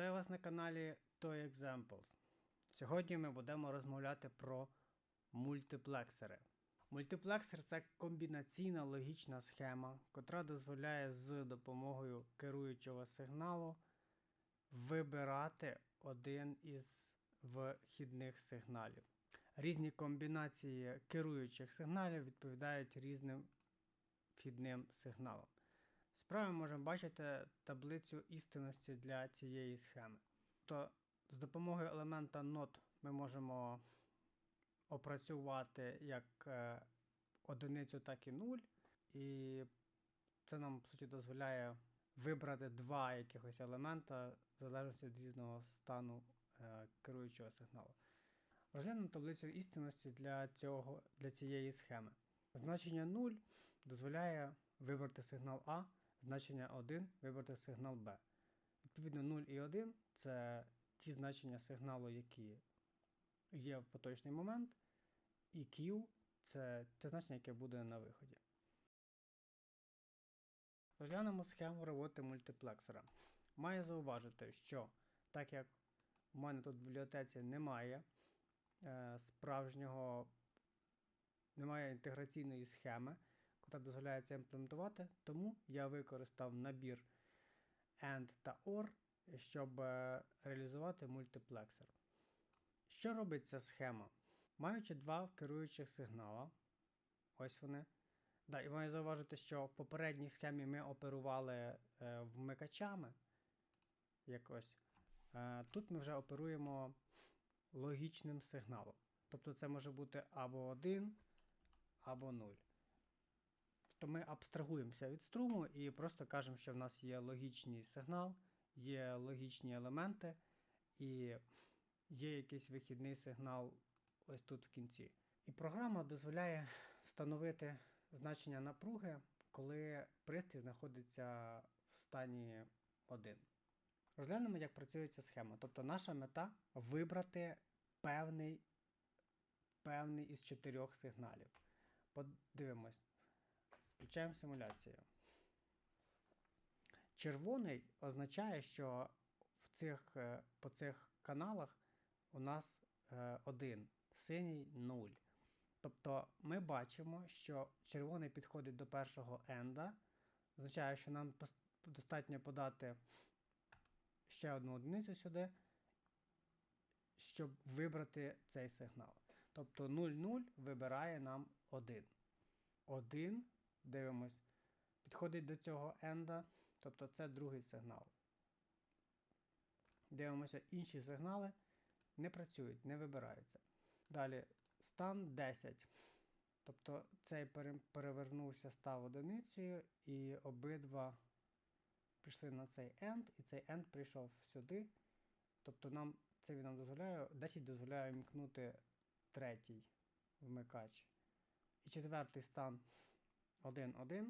Вітаю вас на каналі Toy Examples. Сьогодні ми будемо розмовляти про мультиплексери. Мультиплексер це комбінаційна логічна схема, котра дозволяє з допомогою керуючого сигналу вибирати один із вхідних сигналів. Різні комбінації керуючих сигналів відповідають різним вхідним сигналам. Справа можемо бачити таблицю істинності для цієї схеми. То з допомогою елемента NOT ми можемо опрацювати як е, одиницю, так і нуль. І це нам, по суті, дозволяє вибрати два якихось елемента в залежності від різного стану е, керуючого сигналу. Розглянемо таблицю істинності для, цього, для цієї схеми. Значення 0 дозволяє вибрати сигнал А, значення 1 вибрати сигнал Б. Відповідно, 0 і 1 це ті значення сигналу, які є в поточний момент, і Q це те значення, яке буде на виході. Розглянемо схему роботи мультиплексора. Маю зауважити, що так як в мене тут в бібліотеці немає е, справжнього, немає інтеграційної схеми, яка дозволяє це імплементувати, тому я використав набір AND та OR, щоб е, реалізувати мультиплексор. Що робить ця схема? Маючи два керуючих сигнала, ось вони. Да, і маю зауважити, що в попередній схемі ми оперували е, вмикачами. Якось. Е, тут ми вже оперуємо логічним сигналом. Тобто це може бути або 1, або 0. То ми абстрагуємося від струму і просто кажемо, що в нас є логічний сигнал, є логічні елементи, і є якийсь вихідний сигнал ось тут в кінці. І програма дозволяє встановити значення напруги, коли пристрій знаходиться в стані 1. Розглянемо, як працює ця схема. Тобто наша мета вибрати певний, певний із чотирьох сигналів. Подивимось. Включаємо симуляцію. Червоний означає, що в цих, е, по цих каналах у нас е, один, синій 0. Тобто ми бачимо, що червоний підходить до першого енда. Означає, що нам достатньо подати ще одну одиницю сюди, щоб вибрати цей сигнал. Тобто 0,0 вибирає нам 1. 1, дивимось, підходить до цього енда, тобто це другий сигнал. Дивимося, інші сигнали не працюють, не вибираються. Далі стан 10. Тобто цей перевернувся, став одиницею, і обидва прийшли на цей end, і цей end прийшов сюди. Тобто нам це нам дозволяє, 10 дозволяє вмкнути третій вмикач. І четвертий стан 1.1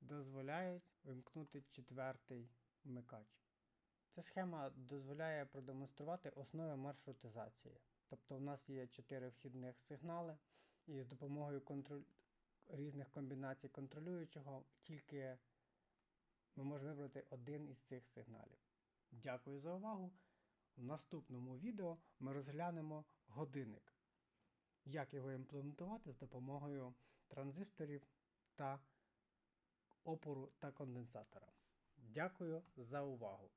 дозволяють вимкнути четвертий вмикач. Ця схема дозволяє продемонструвати основи маршрутизації. Тобто, у нас є 4 вхідних сигнали, і з допомогою контроль... різних комбінацій контролюючого тільки ми можемо вибрати один із цих сигналів. Дякую за увагу! В наступному відео ми розглянемо годинник. Як його імплементувати з допомогою транзисторів та опору та конденсатора. Дякую за увагу!